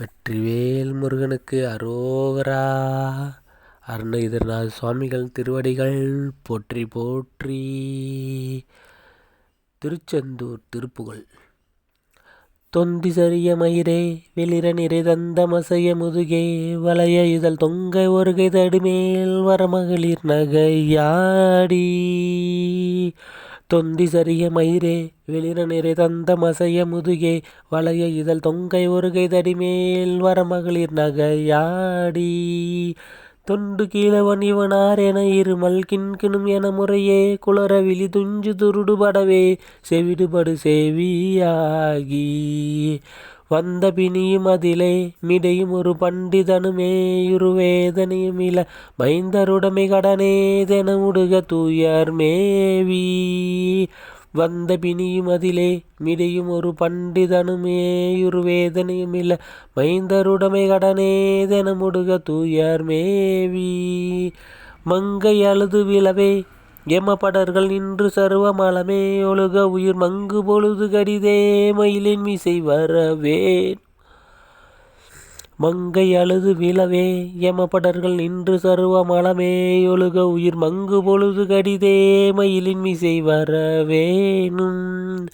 வெற்றிவேல் முருகனுக்கு அரோகரா. அருணகிரிநாத சுவாமிகள் திருவடிகள் போற்றி போற்றி. திருச்செந்தூர் திருப்புகழ். தொந்தி சரிய மயிரே வெளிர நிறை தந்த மசைய முதுகே வளைய இதழ் தொங்க ஒருகை தடுமேல் வரமகளிர் நகையாடி. தொந்தி சரிய மயிரே வெளிர நிறை தந்த மசைய முதுகே வளைய இதழ் தொங்கை ஒருகை தடிமேல் வரமகளிர் நகையாடி. தொண்டு கீழவன் இவனார் என இருமல் கிண்கிணும் என முறையே குளர விழி துஞ்சு துருடுபடவே செவிடுபடு செவியாகி. வந்த பிணியும் அதிலே மிடையும் ஒரு பண்டிதனுமே வேதனையும் இல மைந்தருடமை கடனேதென உடுக தூயர் மேவி. வந்த பிணியும் அதிலே மிடையும் ஒரு பண்டிதனுமே வேதனையும் இல்ல மைந்தருடமை கடனேதென முடுக தூயர் மேவி. மங்கை அழுது விழவே எமபடர்கள் நின்று சருவமலமே ஒழுக உயிர் மங்கு பொழுது கடிதே மயிலின் மிசை வரவேன். மங்கை அழுது விழவே எமபடர்கள் நின்று சருவமலமே ஒழுக உயிர் மங்கு பொழுது கடிதே மயிலின் மிசை வரவேனும்.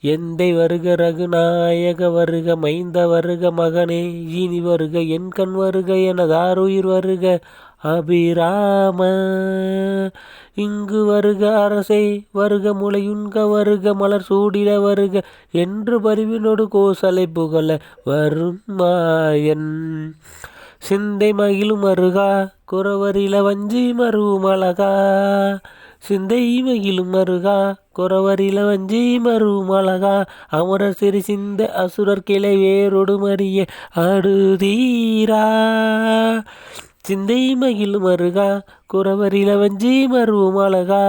எந்தை வருக ரகுநாயக வருக மைந்த வருக மகனே இனி வருக என் கண் வருக எனதார் உயிர் வருக அபிராம. இங்கு வருக அரசே வருக முளையுண்க வருக மலர் சூடிட வருக என்று பரிவினோடு கோசலை புகழ வரும் மாயன் சிந்தை மகிழும் அருகா குறவரில வஞ்சி மருவும் அழகா. சிந்தை மகிழும் மருகா குறவரில வஞ்சி மருவும் அழகா. அமரர் சிறு சிந்த அசுரர் கிளை வேரோடு மறிய அடுதீரா. சிந்தை மகிழும் அருகா குறவரில வஞ்சி மருவும் அழகா.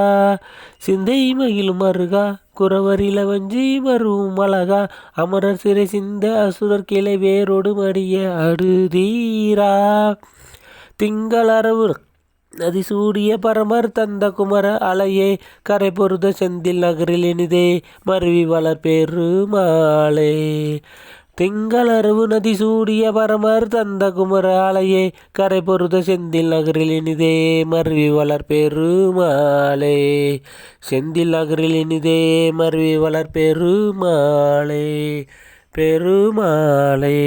சிந்தை மகிழும் அருகா குறவரில வஞ்சி மருவும் அழகா. அமரர் சிறை சிந்த அசுரர் கிளை வேரோடு மடிய அடுதீரா திங்களரவு நதி சூடிய பரமர் தந்த குமர அலையே. கரை பொருத செந்தில் நகரில் இனிதே மருவி வளர் பெருமாளே திங்களரவு நதி சூடிய பரமர் தந்த குமர அலையே கரை பொருத செந்தில் நகரில் இனிதே மருவி வளர் பெருமாளே. செந்தில் நகரில் இனிதே மருவி வளர் பெருமாளே பெருமாளே.